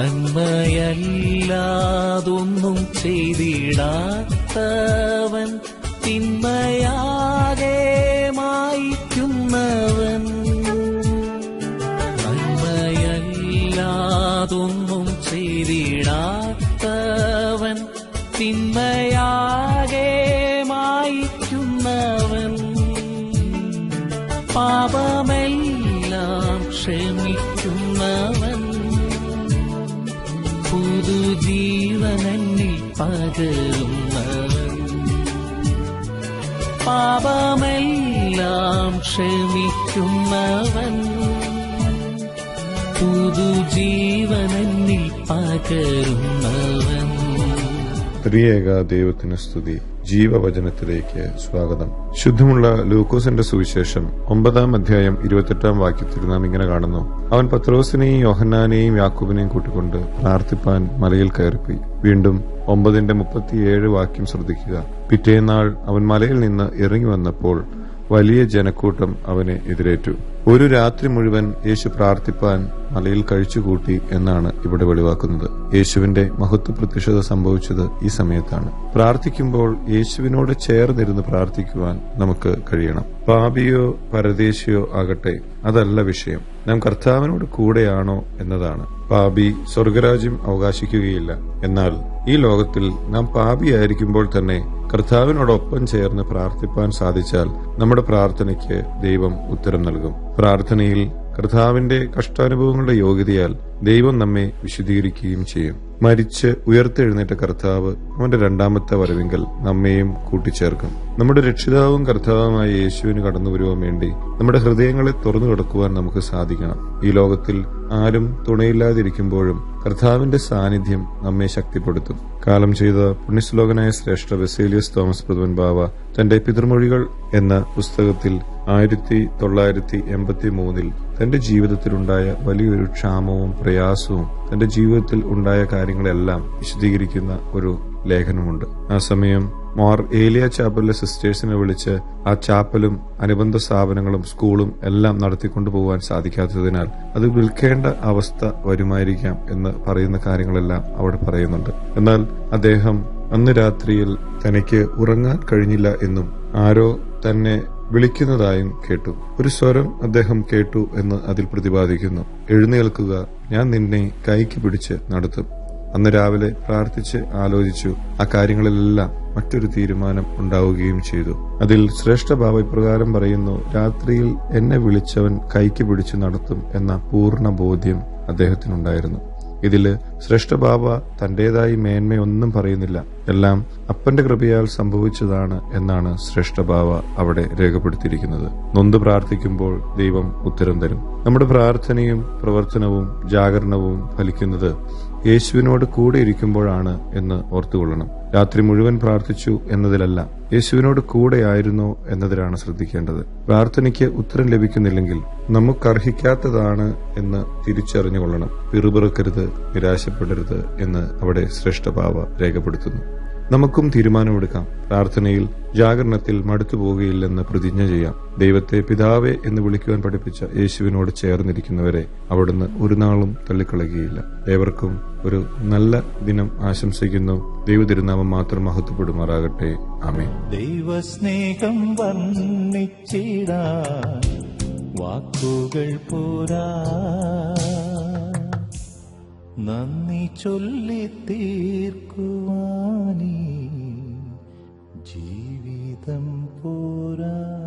നന്മയല്ലാതൊന്നും ചെയ്തിടാത്തവൻ തിന്മയാകെ മായിക്കുന്നവൻ. നന്മയല്ലാതൊന്നും ചെയ്തിടാത്തവൻ തിന്മയാകെ മായിക്കുന്നവൻ. പാപമെല്ലാം ക്ഷമിക്കുന്നവൻ. പുതുജീവനന്നിൽ പകരുന്നവൻ. പാപമെല്ലാം ക്ഷമിക്കുന്നവൻ. പുതുജീവനന്നിൽ പകരുന്നവൻ. ത്രിയേക ദൈവത്തിന് സ്തുതി. ജീവവചനത്തിലേക്ക് സ്വാഗതം. ശുദ്ധമുള്ള ലൂക്കോസിന്റെ സുവിശേഷം ഒമ്പതാം അധ്യായം ഇരുപത്തെട്ടാം വാക്യത്തിൽ നാം ഇങ്ങനെ കാണുന്നു. അവൻ പത്രോസിനെയും യോഹന്നാനെയും യാക്കൂബിനെയും കൂട്ടിക്കൊണ്ട് പ്രാർത്ഥിപ്പാൻ മലയിൽ കയറിപ്പോയി. വീണ്ടും ഒമ്പതിന്റെ മുപ്പത്തിയേഴ് വാക്യം ശ്രദ്ധിക്കുക. പിറ്റേന്നാൾ അവൻ മലയിൽ നിന്ന് ഇറങ്ങി വന്നപ്പോൾ വലിയ ജനക്കൂട്ടം അവനെ എതിരേറ്റു. ഒരു രാത്രി മുഴുവൻ യേശു പ്രാർത്ഥിപ്പാൻ മലയിൽ കഴിച്ചുകൂട്ടി എന്നാണ് ഇവിടെ വെളിവാക്കുന്നത്. യേശുവിന്റെ മഹത്വ പ്രത്യക്ഷത സംഭവിച്ചത് ഈ സമയത്താണ്. പ്രാർത്ഥിക്കുമ്പോൾ യേശുവിനോട് ചേർന്നിരുന്ന് പ്രാർത്ഥിക്കുവാൻ നമുക്ക് കഴിയണം. പാപിയോ പരദേശിയോ ആകട്ടെ അതല്ല വിഷയം. നാം കർത്താവിനോട് കൂടെയാണോ എന്നതാണ്. പാപി സ്വർഗരാജ്യം അവകാശിക്കുകയില്ല. എന്നാൽ ഈ ലോകത്തിൽ നാം പാപിയായിരിക്കുമ്പോൾ തന്നെ കർത്താവിനോടൊപ്പം ചേർന്ന് പ്രാർത്ഥിപ്പാൻ സാധിച്ചാൽ നമ്മുടെ പ്രാർത്ഥനയ്ക്ക് ദൈവം ഉത്തരം നൽകും. പ്രാർത്ഥനയിൽ കർത്താവിന്റെ കഷ്ടാനുഭവങ്ങളുടെ യോഗ്യതയാൽ ദൈവം നമ്മെ വിശദീകരിക്കുകയും ചെയ്യും. മരിച്ച് ഉയർത്തെഴുന്നേറ്റ കർത്താവ് അവന്റെ രണ്ടാമത്തെ വരവിങ്കൽ നമ്മെയും കൂട്ടിച്ചേർക്കും. നമ്മുടെ രക്ഷിതാവും കർത്താവുമായ യേശുവിന് കടന്നു വരുവാൻ വേണ്ടി നമ്മുടെ ഹൃദയങ്ങളെ തുറന്നു കിടക്കുവാൻ നമുക്ക് സാധിക്കണം. ഈ ലോകത്തിൽ ആരും തുണയില്ലാതിരിക്കുമ്പോഴും കർത്താവിന്റെ സാന്നിധ്യം നമ്മെ ശക്തിപ്പെടുത്തും. കാലം ചെയ്ത പുണ്യശ്ലോകനായ ശ്രേഷ്ഠ വെസേലിയസ് തോമസ് പ്രഥമൻ ബാവ തന്റെ പിതൃമൊഴികൾ എന്ന പുസ്തകത്തിൽ ആയിരത്തി തൊള്ളായിരത്തി എൺപത്തി മൂന്നിൽ തന്റെ ജീവിതത്തിലുണ്ടായ വലിയൊരു ക്ഷാമവും പ്രയാസവും തന്റെ ജീവിതത്തിൽ ഉണ്ടായ കാര്യങ്ങളെല്ലാം വിശദീകരിക്കുന്ന ഒരു ലേഖനമുണ്ട്. ആ സമയം മോർ ഏലിയ ചാപ്പലിലെ സിസ്റ്റേഴ്സിനെ വിളിച്ച് ആ ചാപ്പലും അനുബന്ധ സ്ഥാപനങ്ങളും സ്കൂളും എല്ലാം നടത്തിക്കൊണ്ടു പോകാൻ സാധിക്കാത്തതിനാൽ അത് വിൽക്കേണ്ട അവസ്ഥ വരുമായിരിക്കാം എന്ന് പറയുന്ന കാര്യങ്ങളെല്ലാം അവിടെ പറയുന്നുണ്ട്. എന്നാൽ അദ്ദേഹം അന്ന് രാത്രിയിൽ തനിക്ക് ഉറങ്ങാൻ കഴിഞ്ഞില്ല എന്നും ആരോ തന്നെ വിളിക്കുന്നതായും കേട്ടു. ഒരു സ്വരം അദ്ദേഹം കേട്ടു എന്ന് അതിൽ പ്രതിപാദിക്കുന്നു. എഴുന്നേൽക്കുക ഞാൻ നിന്നെ കൈക്ക് പിടിച്ച് നടത്തും. അന്ന് രാവിലെ പ്രാർത്ഥിച്ച് ആലോചിച്ചു. ആ കാര്യങ്ങളിലെല്ലാം മറ്റൊരു തീരുമാനം ഉണ്ടാവുകയും ചെയ്തു. അതിൽ ശ്രേഷ്ഠ ഭാവ ഇപ്രകാരം പറയുന്നു രാത്രിയിൽ എന്നെ വിളിച്ചവൻ കൈക്ക് പിടിച്ചു നടത്തും എന്ന പൂർണ ബോധ്യം അദ്ദേഹത്തിനുണ്ടായിരുന്നു. ഇതിൽ ശ്രേഷ്ഠബാബ തന്റേതായി മേന്മയൊന്നും പറയുന്നില്ല. എല്ലാം അപ്പന്റെ കൃപയാൽ സംഭവിച്ചതാണ് എന്നാണ് ശ്രേഷ്ഠ ശ്രേഷ്ഠബാബ അവിടെ രേഖപ്പെടുത്തിയിരിക്കുന്നത്. നൊന്ത് പ്രാർത്ഥിക്കുമ്പോൾ ദൈവം ഉത്തരം തരും. നമ്മുടെ പ്രാർത്ഥനയും പ്രവർത്തനവും ജാഗരണവും ഫലിക്കുന്നത് യേശുവിനോട് കൂടെ ഇരിക്കുമ്പോഴാണ് എന്ന് ഓർത്തുകൊള്ളണം. രാത്രി മുഴുവൻ പ്രാർത്ഥിച്ചു എന്നതിലല്ല യേശുവിനോട് കൂടെയായിരുന്നോ എന്നതിലാണ് ശ്രദ്ധിക്കേണ്ടത്. പ്രാർത്ഥനയ്ക്ക് ഉത്തരം ലഭിക്കുന്നില്ലെങ്കിൽ നമുക്ക് അർഹിക്കാത്തതാണ് എന്ന് തിരിച്ചറിഞ്ഞുകൊള്ളണം. പിറുപിറുക്കരുത് നിരാശപ്പെടരുത് എന്ന് അവിടെ ശ്രേഷ്ഠഭാവ രേഖപ്പെടുത്തുന്നു. നമുക്കും തീരുമാനമെടുക്കാം. പ്രാർത്ഥനയിൽ ജാഗരണത്തിൽ മടുത്തു പോകുകയില്ലെന്ന് പ്രതിജ്ഞ ചെയ്യാം. ദൈവത്തെ പിതാവേ എന്ന് വിളിക്കുവാൻ പഠിപ്പിച്ച യേശുവിനോട് ചേർന്നിരിക്കുന്നവരെ അവിടുന്ന് ഒരു നാളും തള്ളിക്കളയുകയില്ല. ഏവർക്കും ഒരു നല്ല ദിനം ആശംസിക്കുന്നു. ദൈവതിരുനാമം മാത്രം മഹത്വപ്പെടുമാറാകട്ടെ. ആമേ ദൈവസ്നേഹം വർണിച്ചിടാ വാക്കുകൾ പോരാ നന്ദി ചൊല്ലി തീർക്കുവാനീ ജീവിതം പോരാ.